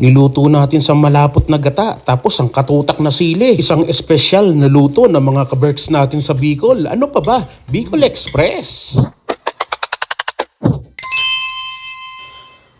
Niluto natin sa malapot na gata, tapos ang katutak na sili. Isang espesyal na luto ng mga kaberks natin sa Bicol. Ano pa ba? Bicol Express.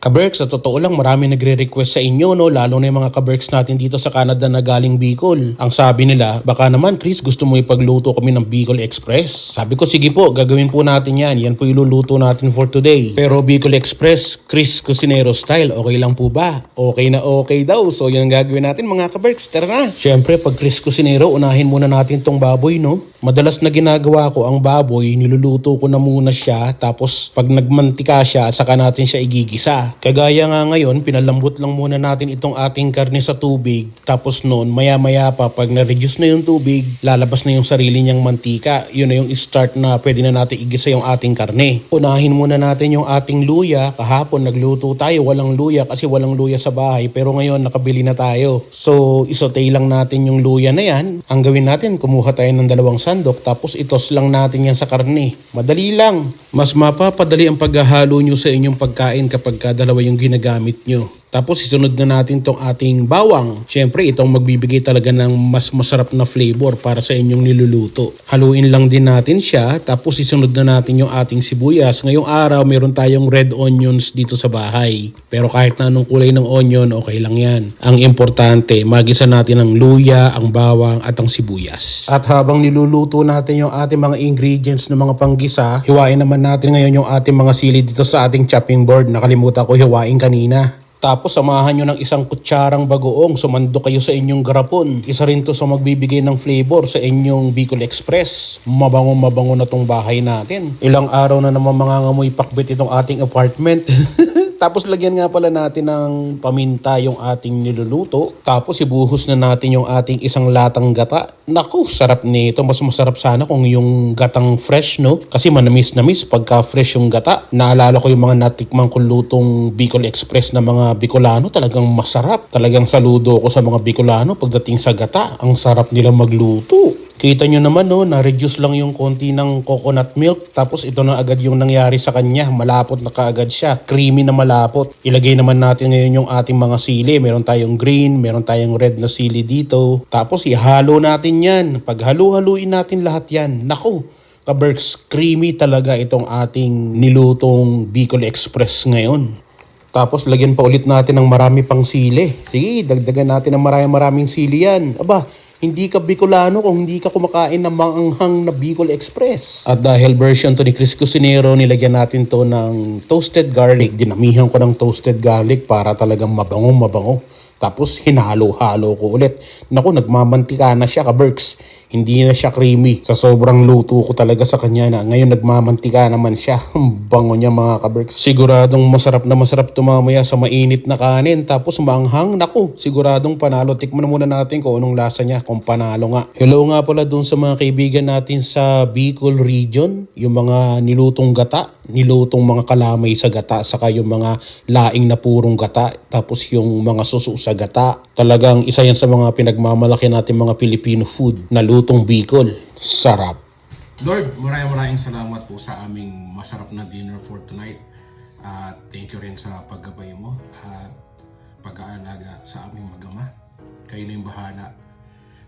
Kaberks, sa totoo lang marami nagre-request sa inyo, no? lalo na yung mga kaberks natin dito sa Canada na galing Bicol. Ang sabi nila, baka naman Chris gusto mo ipagluto kami ng Bicol Express. Sabi ko, sige po, gagawin po natin yan. Yan po iluluto natin for today. Pero Bicol Express, Chris Cusinero style, okay lang po ba? Okay na okay daw. So yan ang gagawin natin mga kaberks. Tara na. Siyempre, pag Chris Cusinero, unahin muna natin tong baboy, no? Madalas na ginagawa ko ang baboy, niluluto ko na muna siya, tapos pag nagmantika siya, saka natin siya igigisa. Kagaya nga ngayon, pinalambot lang muna natin itong ating karne sa tubig, tapos noon, maya-maya pa, pag na-reduce na yung tubig, lalabas na yung sarili niyang mantika. Yun na yung start na pwede na natin igisa yung ating karne. Unahin muna natin yung ating luya. Kahapon, nagluto tayo, walang luya kasi walang luya sa bahay, pero ngayon, nakabili na tayo. So, isotay lang natin yung luya na yan. Ang gawin natin, kumuha tayo ng dalawang sandok, tapos itos lang natin yan sa karne. Madali lang. Mas mapapadali ang paghahalo nyo sa inyong pagkain kapag ka dalawa yung ginagamit nyo. Tapos isunod na natin tong ating bawang. Siyempre, itong magbibigay talaga ng mas masarap na flavor para sa inyong niluluto. Haluin lang din natin siya, tapos isunod na natin yung ating sibuyas. Ngayong araw, meron tayong red onions dito sa bahay. Pero kahit na anong kulay ng onion, okay lang yan. Ang importante, magisa natin ang luya, ang bawang, at ang sibuyas. At habang niluluto natin yung ating mga ingredients ng mga panggisa, hiwain naman natin ngayon yung ating mga sili dito sa ating chopping board. Nakalimutan ko hiwain kanina. Tapos samahan nyo ng isang kutsarang bagoong, sumando kayo sa inyong garapon. Isa rin to sa magbibigay ng flavor sa inyong Bicol Express. Mabango mabango na tong bahay natin. Ilang araw na naman mangangamoy pakbit itong ating apartment. Tapos lagyan nga pala natin ng paminta yung ating niluluto. Tapos ibuhos na natin yung ating isang latang gata. Naku, sarap nito. Mas masarap sana kung yung gatang fresh, no? Kasi manamis namis pagka fresh yung gata. Naalala ko yung mga natikmang kong lutong Bicol Express na mga Bicolano. Talagang masarap. Talagang saludo ko sa mga Bicolano pagdating sa gata. Ang sarap nila magluto. Kita nyo naman no, na-reduce lang yung konti ng coconut milk. Tapos ito na agad yung nangyari sa kanya. Malapot na kaagad siya. Creamy na malapot. Ilagay naman natin ngayon yung ating mga sili. Meron tayong green, meron tayong red na sili dito. Tapos ihalo natin yan. Pag halu-haluin natin lahat yan. Naku, kaberks, creamy talaga itong ating nilutong Bicol Express ngayon. Tapos lagyan pa ulit natin ng marami pang sili. Sige, dagdagan natin ng marami maraming sili yan. Aba, hindi ka Bicolano kung hindi ka kumakain ng maanghang na Bicol Express. At dahil version to ni Chris Cusinero, nilagyan natin to ng toasted garlic. Dinamihan ko ng toasted garlic para talagang mabango mabango. Tapos hinalo-halo ko ulit. Naku, nagmamantika na siya ka-Berks. Hindi na siya creamy. Sa sobrang luto ko talaga sa kanya na. Ngayon nagmamantika naman siya. Ang bango niya mga ka-Berks. Siguradong masarap na masarap tumamaya sa mainit na kanin. Tapos maanghang. Naku, siguradong panalo. Tikman muna natin kung anong lasa niya. Kung panalo nga. Hello nga pala dun sa mga kaibigan natin sa Bicol region. Yung mga nilutong gata. Nilutong mga kalamay sa gata. Saka yung mga laing na purong gata. Tapos yung mga suso sa gata. Talagang isa yan sa mga pinagmamalaki natin mga Filipino food na lutong Bicol. Sarap. Lord, maraming maraming salamat po sa aming masarap na dinner for tonight. At thank you rin sa paggabay mo at pag-aalaga sa aming magama. Kayo na yung bahala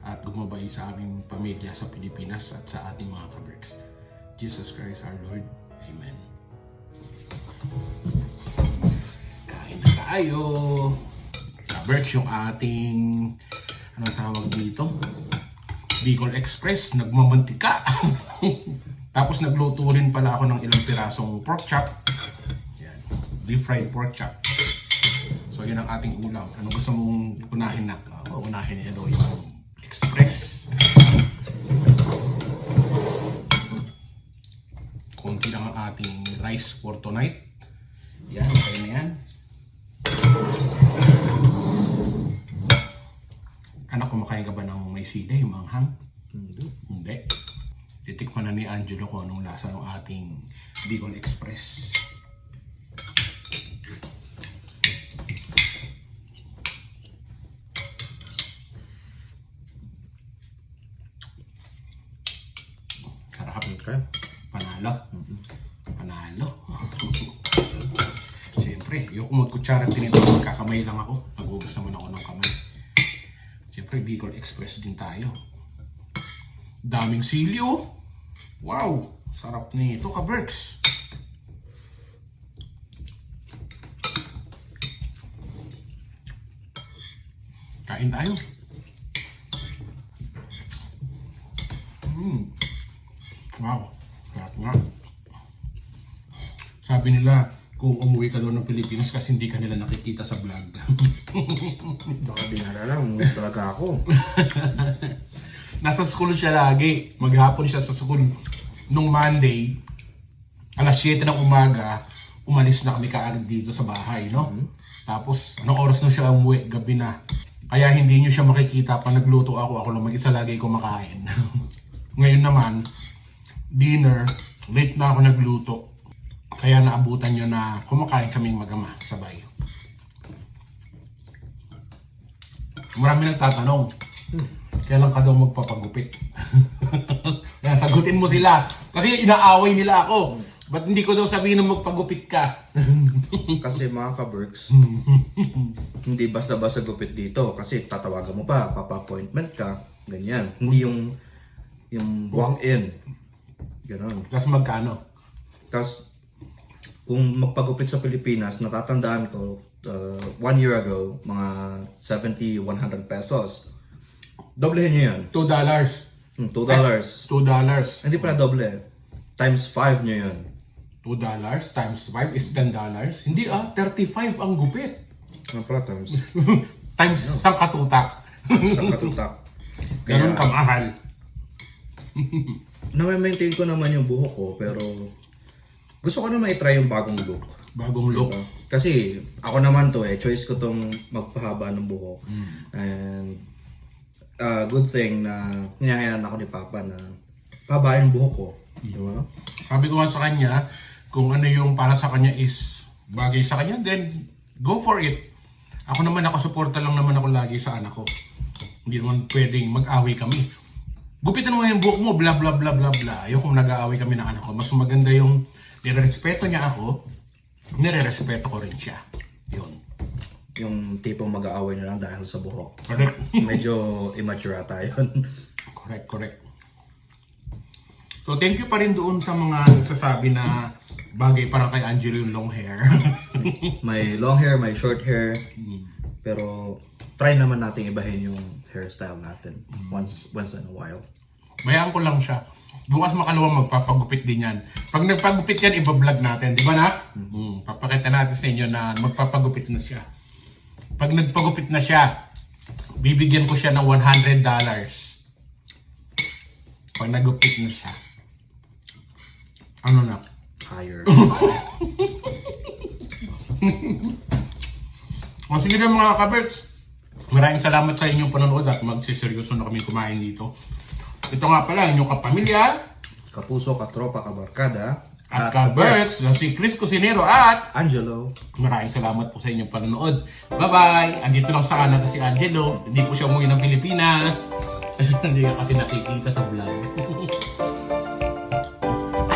at gumabay sa aming pamilya sa Pilipinas at sa ating mga kaberks. Jesus Christ our Lord. Amen. Kain na tayo. Kaberks yung ating anong tawag dito? Bicol Express, nagmamantika. Tapos nagluto rin pala ako ng ilang pirasong pork chop. Yan. Deep fried pork chop. So yun ang ating ulam. Ano gusto mong unahin na? Uh, unahin niya daw yung express. Konti lang ang ating rice for tonight. Yan, kaya na yan. Anak, kumakain ka ba ng may sili, yung manghang? Hindi. Hindi. Titikman na ni Angelo kung anong lasa ng ating Bicol Express. Sarap. Okay. Panalo. Panalo. Siyempre, kung magkutsara tinito, magkakamay lang ako. Nag Maghugas naman ako ng kamay. Siyempre, Bicol Express din tayo. Daming silyo. Wow! Sarap nito, ka-Berks. Kain tayo. Mm. Wow. Sarap nga. Sabi nila, kung umuwi ka doon ng Pilipinas kasi hindi ka nila nakikita sa vlog. Baka di na lang, umuwi talaga ako. Nasa school siya lagi. Maghapon siya sa school. Nung Monday, alas 7 ng umaga, umalis na kami kaagad dito sa bahay, no? Tapos, anong oras na siya umuwi? Gabi na. Kaya hindi niyo siya makikita pa nagluto ako. Ako lang mag-isa lagi kumakain. Ngayon naman, dinner, late na ako nagluto. Kaya naabutan niyo na kumakain kaming magama sabay. Marami nagtatanong, kailan ka daw magpapagupit? Kaya sagutin mo sila. Kasi inaaway nila ako. Ba't hindi ko daw sabihin na magpagupit ka? Kasi mga ka-Berks, hindi basta-basta gupit dito. Kasi tatawagan mo pa, papa-appointment ka, ganyan. Hindi yung yung walk-in. Ganon. Tapos magkano? Tapos, kung magpagupit sa Pilipinas, natatandaan ko, uh, one year ago, mga 70, 100 pesos. Doblehin nyo yan. $2 dollars. Hmm, $2. dollars. $2 dollars. Hindi pala doble. Times 5 nyo yan. $2 dollars times 5 is $10 dollars. Hindi ah, 35 ang gupit. Ano pala times? Times isang katutak. Sa katutak. Ganun kamahal. na-maintain ko naman yung buhok ko, pero gusto ko naman i-try yung bagong look. Bagong look. Diba? Kasi ako naman to eh, choice ko tong magpahaba ng buhok. And uh, good thing na niyayaan ako ni Papa na pahabain buhok ko. Diba? Sabi ko nga sa kanya, kung ano yung para sa kanya is bagay sa kanya, then go for it. Ako naman, ako suporta lang naman ako lagi sa anak ko. Hindi naman pwedeng mag-away kami. Gupitan mo yung buhok mo, bla bla bla bla bla. Ayoko nag-aaway kami ng anak ko. Mas maganda yung nirerespeto niya ako, nirerespeto ko rin siya. Yun. Yung tipong mag-aaway na lang dahil sa buhok. Correct. Medyo immature ata yun. correct, correct. So thank you pa rin doon sa mga nagsasabi na bagay para kay Angelo yung long hair. may long hair, may short hair. Pero try naman nating ibahin yung hairstyle natin once once in a while. Bayaan ko lang siya. Bukas makalawang magpapagupit din yan. Pag nagpagupit yan, ibablog natin. Di ba na? Mm, papakita natin sa inyo na magpapagupit na siya. Pag nagpagupit na siya, bibigyan ko siya ng $100. Pag nagupit na siya. Ano na? Higher. O sige na mga kaberts. Maraming salamat sa inyong panonood at magsiseryoso na kami kumain dito. Ito nga pala, inyong kapamilya Kapuso, katropa, kabarkada. at kaberts na si Chris Cusinero at Angelo. maraming salamat po sa inyong panonood. Bye-bye! Andito lang sa Canada si Angelo. Hindi po siya umuwi ng Pilipinas. Hindi ka kasi nakikita sa vlog.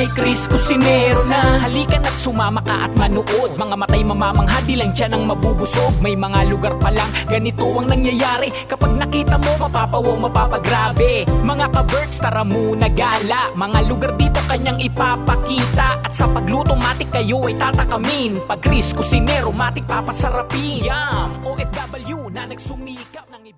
Kay Chris Cusinero na. Halika na't sumama ka at manood. Mga matay mamamangha di lang tiyan ang mabubusog. May mga lugar pa lang ganito ang nangyayari. Kapag nakita mo mapapawaw mapapagrabe. Mga ka-birds tara muna gala. Mga lugar dito kanyang ipapakita. At sa pagluto matik kayo ay tatakamin. Pag Chris Cusinero matik papasarapin. Yum! OFW na nagsumikap ng